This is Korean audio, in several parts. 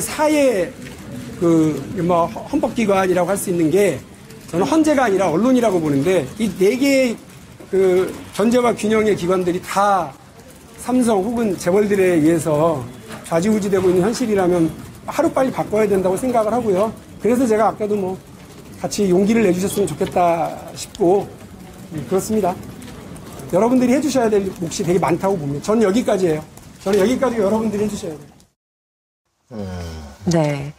사회 그뭐 헌법기관이라고 할 수 있는 게 저는 헌재가 아니라 언론이라고 보는데 이 네 개의 그 견제와 균형의 기관들이 다 삼성 혹은 재벌들에 의해서 좌지우지되고 있는 현실이라면 하루빨리 바꿔야 된다고 생각을 하고요. 그래서 제가 아까도 뭐 같이 용기를 내주셨으면 좋겠다 싶고 음, 그렇습니다. 여러분들이 해주셔야 될 몫이 되게 많다고 봅니다. 저는 여기까지예요. 저는 여기까지 여러분들이 해주셔야 돼요. 네.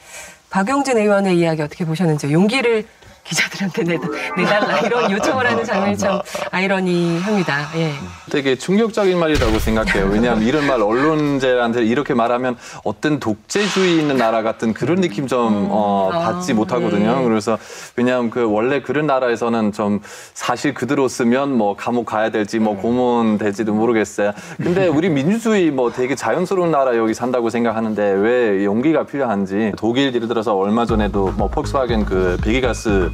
박용진 의원의 이야기 어떻게 보셨는지 용기를 기자들한테 내다, 내달라 이런 요청을 하는 장면이 참 아이러니합니다. 예. 되게 충격적인 말이라고 생각해요. 왜냐하면 이런 말 언론제한테 이렇게 말하면 어떤 독재주의 있는 나라 같은 그런 느낌 좀 어, 받지 아, 못하거든요. 네. 그래서 왜냐하면 그 원래 그런 나라에서는 좀 사실 그대로 쓰면 뭐 감옥 가야 될지 뭐 고문 될지도 모르겠어요. 근데 우리 민주주의 뭐 되게 자연스러운 나라 여기 산다고 생각하는데 왜 용기가 필요한지 독일 예를 들어서 얼마 전에도 뭐 폭스바겐 그 배기가스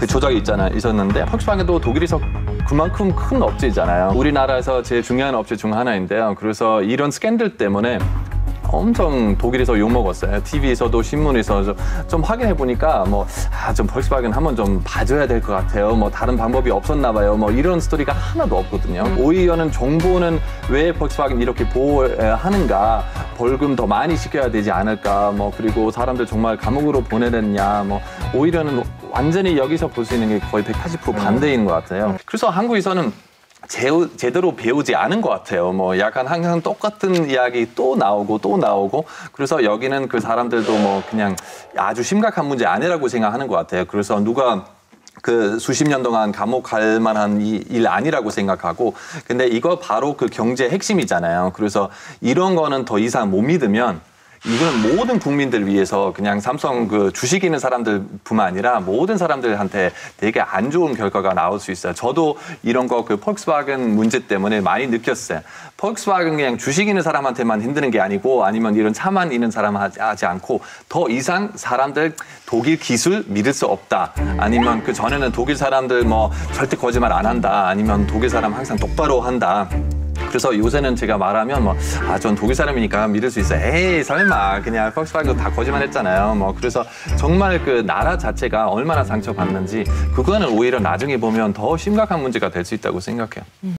그 조작이 있잖아요. 있었는데 폭스바겐도 독일에서 그만큼 큰 업체잖아요. 우리나라에서 제일 중요한 업체 중 하나인데요. 그래서 이런 스캔들 때문에 엄청 독일에서 욕 먹었어요. TV에서도 신문에서 좀, 좀 확인해 보니까 뭐 아좀 폴kswagen 한번 좀 봐줘야 될 것 같아요. 뭐 다른 방법이 없었나 봐요. 뭐 이런 스토리가 하나도 없거든요. 오히려는 정보는 왜 폴kswagen 이렇게 보호하는가? 벌금 더 많이 시켜야 되지 않을까? 뭐 그리고 사람들 정말 감옥으로 보내냈냐? 뭐 오히려는 완전히 여기서 볼 수 있는 게 거의 180% 반대인 것 같아요. 그래서 한국에서는 제, 제대로 배우지 않은 것 같아요. 뭐 약간 항상 똑같은 이야기 또 나오고 또 나오고 그래서 여기는 그 사람들도 뭐 그냥 아주 심각한 문제 아니라고 생각하는 것 같아요. 그래서 누가 그 수십 년 동안 감옥 갈 만한 이- 일 아니라고 생각하고 근데 이거 바로 그 경제 핵심이잖아요. 그래서 이런 거는 더 이상 못 믿으면 이건 모든 국민들 위해서 그냥 삼성 그 주식 있는 사람들뿐만 아니라 모든 사람들한테 되게 안 좋은 결과가 나올 수 있어요. 저도 이런 거 그 폴크스바겐 문제 때문에 많이 느꼈어요. 폴크스바겐 그냥 주식 있는 사람한테만 힘드는 게 아니고 아니면 이런 차만 있는 사람 하지 않고 더 이상 사람들 독일 기술 믿을 수 없다. 아니면 그 전에는 독일 사람들 뭐 절대 거짓말 안 한다. 아니면 독일 사람 항상 똑바로 한다. 그래서 요새는 제가 말하면 뭐, 아, 전 독일 사람이니까 믿을 수 있어요. 에이, 설마. 그냥 퍽스바겐 다 거짓말 했잖아요. 뭐, 그래서 정말 그 나라 자체가 얼마나 상처받는지, 그거는 오히려 나중에 보면 더 심각한 문제가 될 수 있다고 생각해요.